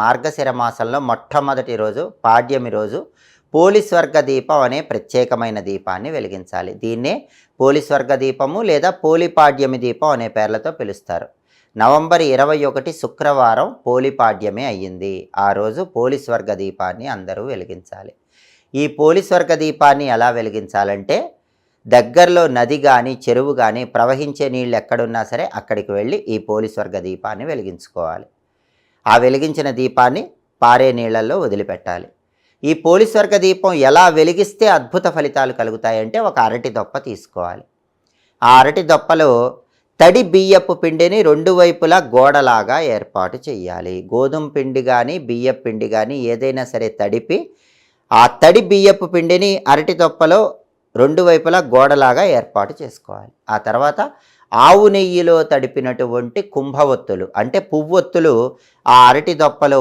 మార్గశిర మాసంలో మొట్టమొదటి రోజు పాడ్యమి రోజు పోలీస్వర్గ దీపం అనే ప్రత్యేకమైన దీపాన్ని వెలిగించాలి. దీన్నే పోలీస్వర్గ దీపము లేదా పోలిపాడ్యమి దీపం అనే పేర్లతో పిలుస్తారు. నవంబర్ ఇరవై ఒకటి శుక్రవారం పోలిపాడ్యమే అయ్యింది. ఆ రోజు పోలీస్వర్గ దీపాన్ని అందరూ వెలిగించాలి. ఈ పోలీస్వర్గ దీపాన్ని ఎలా వెలిగించాలంటే దగ్గరలో నది కానీ చెరువు కానీ ప్రవహించే నీళ్ళు ఎక్కడున్నా సరే అక్కడికి వెళ్ళి ఈ పోలీస్వర్గ దీపాన్ని వెలిగించుకోవాలి. ఆ వెలిగించిన దీపాన్ని పారే నీళ్ళల్లో వదిలిపెట్టాలి. ఈ పోలీస్వర్గ దీపం ఎలా వెలిగిస్తే అద్భుత ఫలితాలు కలుగుతాయంటే ఒక అరటి దొప్ప తీసుకోవాలి. ఆ అరటి దొప్పలో తడి బియ్యపు పిండిని రెండు వైపులా గోడలాగా ఏర్పాటు చేయాలి గోధుమ పిండి కానీ బియ్యపు పిండి కానీ ఏదైనా సరే తడిపి ఆ తడి బియ్యపు పిండిని అరటి దొప్పలో రెండు వైపులా గోడలాగా ఏర్పాటు చేసుకోవాలి. ఆ తర్వాత ఆవు నెయ్యిలో తడిపినటువంటి కుంభవత్తులు అంటే పువ్వొత్తులు ఆ అరటి దొప్పలో